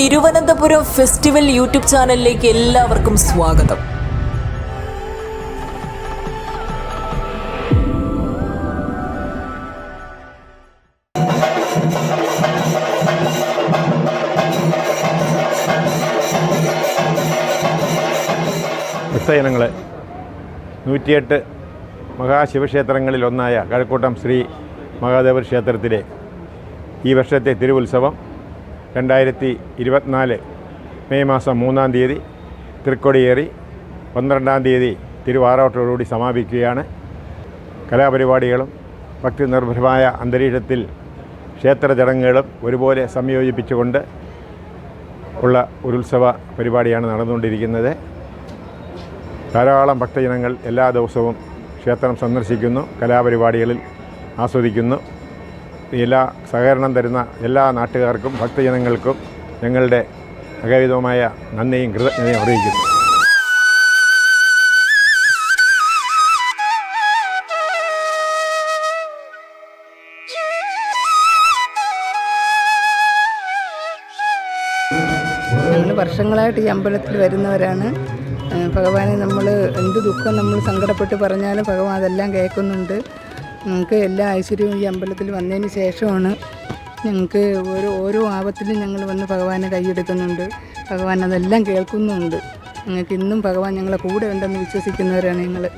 Thiruvananthapuram festival YouTube ചാനലിലേക്ക് എല്ലാവർക്കും സ്വാഗതം. ഭക്തജനങ്ങളെ നൂറ്റിയെട്ട് മഹാശിവക്ഷേത്രങ്ങളിലൊന്നായ കഴക്കൂട്ടം ശ്രീ മഹാദേവ ക്ഷേത്രത്തിലെ ഈ വർഷത്തെ തിരുവുത്സവം രണ്ടായിരത്തി ഇരുപത്തിനാല് മെയ് മാസം മൂന്നാം തീയതി തൃക്കൊടിയേറി പന്ത്രണ്ടാം തീയതി തിരുവാറോട്ടോടുകൂടി സമാപിക്കുകയാണ്. കലാപരിപാടികളും ഭക്തി നിർഭരമായ അന്തരീക്ഷത്തിൽ ക്ഷേത്ര ചടങ്ങുകളും ഒരുപോലെ സംയോജിപ്പിച്ചുകൊണ്ട് ഉള്ള ഒരു ഉത്സവ പരിപാടിയാണ് നടന്നുകൊണ്ടിരിക്കുന്നത്. ധാരാളം ഭക്തജനങ്ങൾ എല്ലാ ദിവസവും ക്ഷേത്രം സന്ദർശിക്കുന്നു കലാപരിപാടികളിൽ ആസ്വദിക്കുന്നു. എല്ലാ സഹകരണം തരുന്ന എല്ലാ നാട്ടുകാർക്കും ഭക്തജനങ്ങൾക്കും ഞങ്ങളുടെ അകവിധമായ നന്ദിയും കൃതജ്ഞതയും അറിയിക്കുന്നു. വർഷങ്ങളായിട്ട് ഈ അമ്പലത്തിൽ വരുന്നവരാണ്. ഭഗവാനെ നമ്മൾ എന്ത് ദുഃഖം നമ്മൾ സങ്കടപ്പെട്ട് പറഞ്ഞാലും ഭഗവാൻ അതെല്ലാം കേൾക്കുന്നുണ്ട്. ഞങ്ങൾക്ക് എല്ലാ ഐശ്വര്യവും ഈ അമ്പലത്തിൽ വന്നതിന് ശേഷമാണ് ഞങ്ങൾക്ക് ഓരോ ഓരോ ആപത്തിലും ഞങ്ങൾ വന്ന് ഭഗവാനെ കൈയെടുക്കുന്നുണ്ട്. ഭഗവാൻ അതെല്ലാം കേൾക്കുന്നുണ്ട്. ഞങ്ങൾക്ക് ഇന്നും ഭഗവാൻ ഞങ്ങളെ കൂടെ ഉണ്ടെന്ന് വിശ്വസിക്കുന്നവരാണ് ഞങ്ങൾ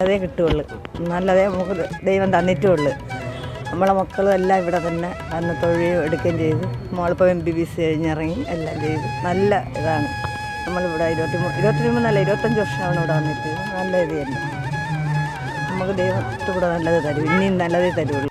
അതേ കിട്ടുകയുള്ളു. നല്ലതേ നമുക്ക് ദൈവം തന്നിട്ടുള്ളു. നമ്മളെ മക്കളും എല്ലാം ഇവിടെ തന്നെ അന്ന് തൊഴിൽ എടുക്കുകയും ചെയ്തു മോളിപ്പോൾ എം ബി ബി സി കഴിഞ്ഞിറങ്ങി എല്ലാം ചെയ്തു നല്ല ഇതാണ്. നമ്മളിവിടെ ഇരുപത്തി മൂന്ന് ഇരുപത്തി മൂന്നല്ല ഇരുപത്തഞ്ച് വർഷമാണ് ഇവിടെ വന്നിട്ട്. നല്ല ഇത് തന്നെ. നമുക്ക് ദൈവത്തോടെ നല്ലത് തരും. ഇനിയും നല്ലതേ തരുള്ളൂ.